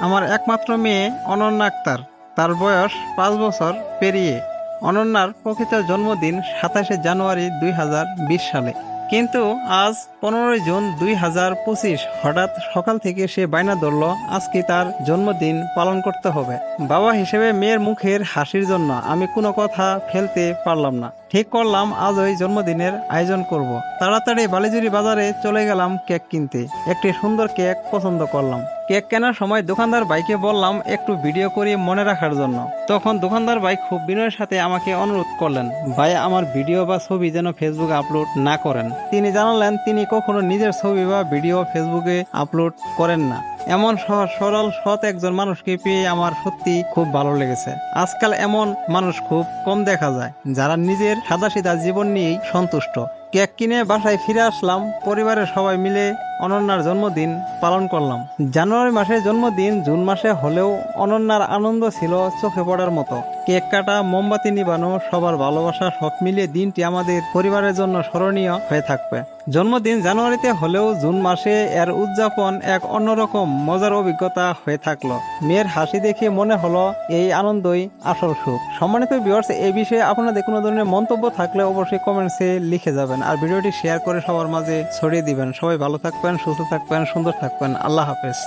আমার একমাত্র মেয়ে অনন্যা আক্তার। তার বয়স পাঁচ বছর পেরিয়ে অনন্যার প্রকৃত জন্মদিন সাতাশে জানুয়ারি দুই হাজার বিশ সালে। কিন্তু আজ পনেরোই জুন দুই হাজার পঁচিশ, হঠাৎ সকাল থেকে সে বায়না ধরল, আজকে তার জন্মদিন পালন করতে হবে। বাবা হিসেবে মেয়ের মুখের হাসির জন্য আমি কোনো কথা ফেলতে পারলাম না। ঠিক করলাম, আজ ওই জন্মদিনের আয়োজন করব। তাড়াতাড়ি বালিজুরি বাজারে চলে গেলাম কেক কিনতে। একটি সুন্দর কেক পছন্দ করলাম। কেক কেনার সময় দোকানদার ভাইকে বললাম, একটু ভিডিও করে মনে রাখার জন্য। তখন দোকানদার ভাই খুব বিনয়ের সাথে আমাকে অনুরোধ করলেন, ভাই, আমার ভিডিও বা ছবি যেন ফেসবুকে আপলোড না করেন। তিনি জানালেন, তিনি কখনো নিজের ছবি বা ভিডিও ফেসবুকে আপলোড করেন না। এমন সহজ সরল, সৎ একজন মানুষকে পেয়ে আমার সত্যি খুব ভালো লেগেছে। আজকাল এমন মানুষ খুব কম দেখা যায়, যারা নিজের সাদাসিধা জীবন নিয়েই সন্তুষ্ট। কেক কিনে বাসায় ফিরে আসলাম, পরিবারের সবাই মিলে অনন্যার জন্মদিন পালন করলাম। জানুয়ারি মাসে জন্মদিন, জুন মাসে হলেও অনন্যার আনন্দ ছিল চোখে পড়ার মতো। কেক কাটা, মোমবাতি নিবানো, সবার ভালোবাসা, সব মিলিয়ে দিনটি আমাদের পরিবারের জন্য স্মরণীয় হয়ে থাকবে। জন্মদিন জানুয়ারিতে হলেও জুন মাসে এর উদযাপন এক অন্যরকম মজার অভিজ্ঞতা হয়ে থাকল। মেয়ের হাসি দেখে মনে হলো এই আনন্দই আসল সুখ। সম্মানিত ভিউয়ার্স এই বিষয়ে আপনাদের কোনো ধরনের মন্তব্য থাকলে অবশ্যই কমেন্টসে লিখে যাবেন আর ভিডিওটি শেয়ার করে সবার মাঝে ছড়িয়ে দিবেন। সবাই ভালো থাকবেন। সুস্থ থাকবেন সুন্দর থাকবেন। আল্লাহ হাফেজ।